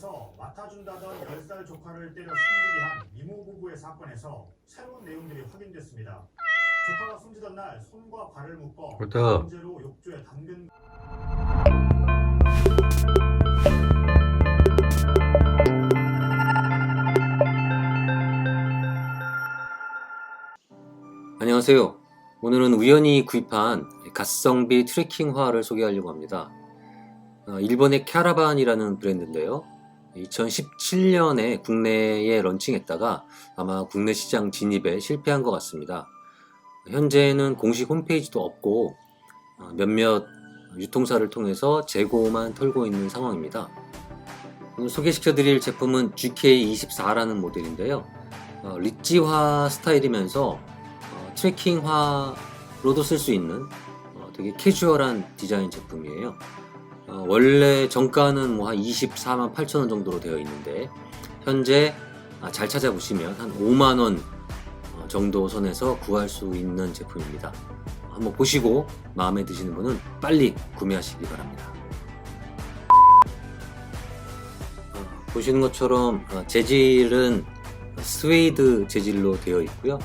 식당에서 맡아준다던 10살 조카를 때려 숨지게 한 이모 부부의 사건에서 새로운 내용들이 확인됐습니다. 조카가 숨지던 날 손과 발을 묶어 그렇다. 강제로 욕조에 담근 안녕하세요. 오늘은 우연히 구입한 가성비 트레킹화를 소개하려고 합니다. 어, 일본의 캐라반이라는 브랜드인데요. 2017년에 국내에 런칭했다가 아마 국내 시장 진입에 실패한 것 같습니다. 현재는 공식 홈페이지도 없고 어, 몇몇 유통사를 통해서 재고만 털고 있는 상황입니다. 오늘 소개시켜 드릴 제품은 GK24라는 모델인데요. 어, 리찌화 스타일이면서 어, 트레킹화로도 쓸 수 있는 어, 되게 캐주얼한 디자인 제품이에요. 어, 원래 정가는 뭐 한 24만 8천 원 정도로 되어 있는데 현재 아, 잘 찾아보시면 한 5만 원 어, 정도 선에서 구할 수 있는 제품입니다. 한번 보시고 마음에 드시는 분은 빨리 구매하시기 바랍니다. 어, 보시는 것처럼 어, 재질은 스웨이드 재질로 되어 있고요.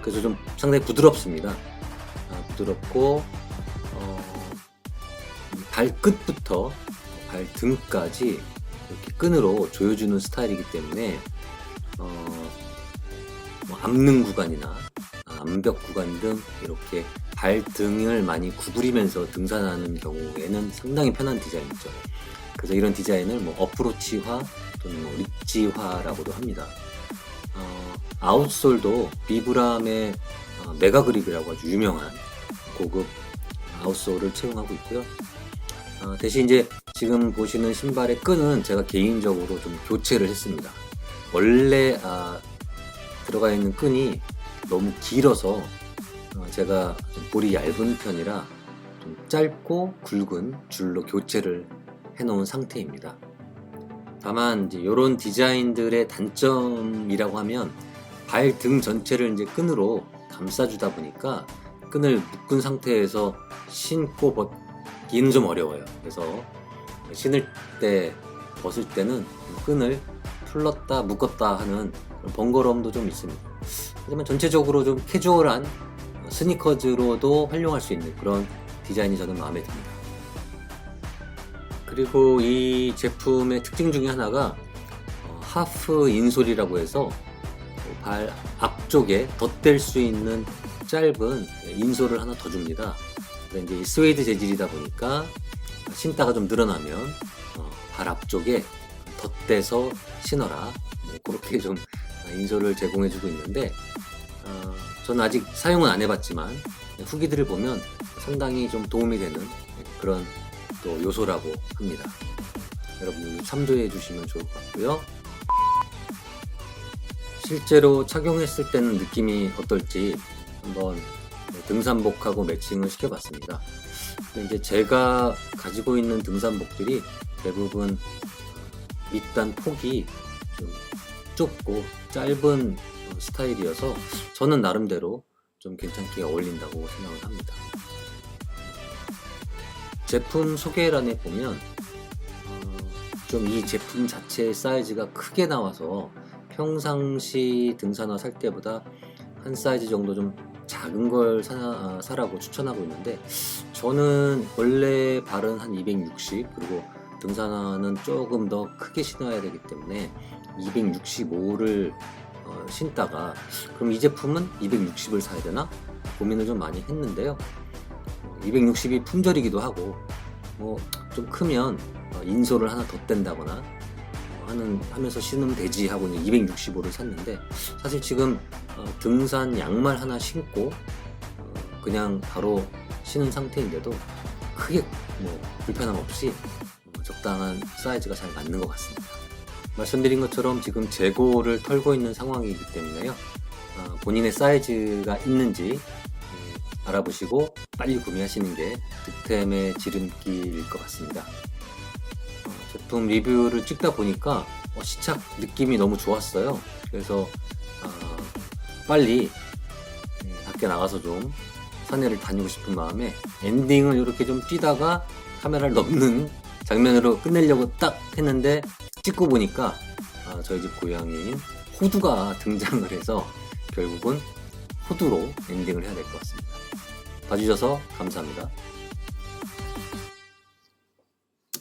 그래서 좀 상당히 부드럽습니다. 아, 부드럽고 어, 발끝부터 발등까지 이렇게 끈으로 조여주는 스타일이기 때문에 어, 뭐 암능 구간이나 아, 암벽 구간 등 이렇게 발등을 많이 구부리면서 등산하는 경우에는 상당히 편한 디자인이죠. 그래서 이런 디자인을 뭐 어프로치화 또는 뭐 리치화라고도 합니다. 어, 아웃솔도 비브람의 어, 메가 그립이라고 아주 유명한 고급 아웃솔을 채용하고 있고요. 어, 대신 이제 지금 보시는 신발의 끈은 제가 개인적으로 좀 교체를 했습니다. 원래 아, 들어가 있는 끈이 너무 길어서 어, 제가 좀 볼이 얇은 편이라 좀 짧고 굵은 줄로 교체를 해놓은 상태입니다. 다만 이제 이런 디자인들의 단점이라고 하면 발 등 전체를 이제 끈으로 감싸주다 보니까 끈을 묶은 상태에서 신고 벗 기는 좀 어려워요. 그래서 신을 때 벗을 때는 끈을 풀렀다 묶었다 하는 번거로움도 좀 있습니다. 하지만 전체적으로 좀 캐주얼한 스니커즈로도 활용할 수 있는 그런 디자인이 저는 마음에 듭니다. 그리고 이 제품의 특징 중에 하나가 어, 하프 인솔이라고 해서 발 앞쪽에 덧댈 수 있는 짧은 인솔을 하나 더 줍니다. 이제 이 스웨이드 재질이다 보니까 신다가 좀 늘어나면 어, 발 앞쪽에 덧대서 신어라. 뭐 그렇게 좀 인솔을 제공해주고 있는데 어, 저는 아직 사용은 안 해봤지만 후기들을 보면 상당히 좀 도움이 되는 그런 또 요소라고 합니다. 여러분들 참조해 주시면 좋을 것 같고요. 실제로 착용했을 때는 느낌이 어떨지 한번 등산복하고 매칭을 시켜봤습니다. 근데 이제 제가 가지고 있는 등산복들이 대부분 밑단 폭이 좀 좁고 짧은 스타일이어서 저는 나름대로 좀 괜찮게 어울린다고 생각을 합니다. 제품 소개란에 보면 좀 이 제품 자체의 사이즈가 크게 나와서 평상시 등산화 살 때보다 한 사이즈 정도 좀 작은 걸 사, 아, 사라고 추천하고 있는데 저는 원래 발은 한 260 그리고 등산화는 조금 더 크게 신어야 되기 때문에 265를 어, 신다가 그럼 이 제품은 260을 사야 되나? 고민을 좀 많이 했는데요. 260이 품절이기도 하고 뭐 좀 크면 어, 인솔을 하나 덧댄다거나 하는 하면서 신으면 되지 하고 265를 샀는데 사실 지금 어, 등산 양말 하나 신고 어, 그냥 바로 신은 상태인데도 크게 뭐 불편함 없이 어, 적당한 사이즈가 잘 맞는 것 같습니다. 말씀드린 것처럼 지금 재고를 털고 있는 상황이기 때문에요. 어, 본인의 사이즈가 있는지 음, 알아보시고 빨리 구매하시는 게 득템의 지름길일 것 같습니다. 어, 제품 리뷰를 찍다 보니까 어, 시착 느낌이 너무 좋았어요. 그래서 어, 빨리 음, 밖에 나가서 좀 산에를 다니고 싶은 마음에 엔딩을 이렇게 좀 뛰다가 카메라를 넘는 장면으로 끝내려고 딱 했는데 찍고 보니까 아, 저희 집 고양이인 호두가 등장을 해서 결국은 호두로 엔딩을 해야 될 것 같습니다. 봐주셔서 감사합니다.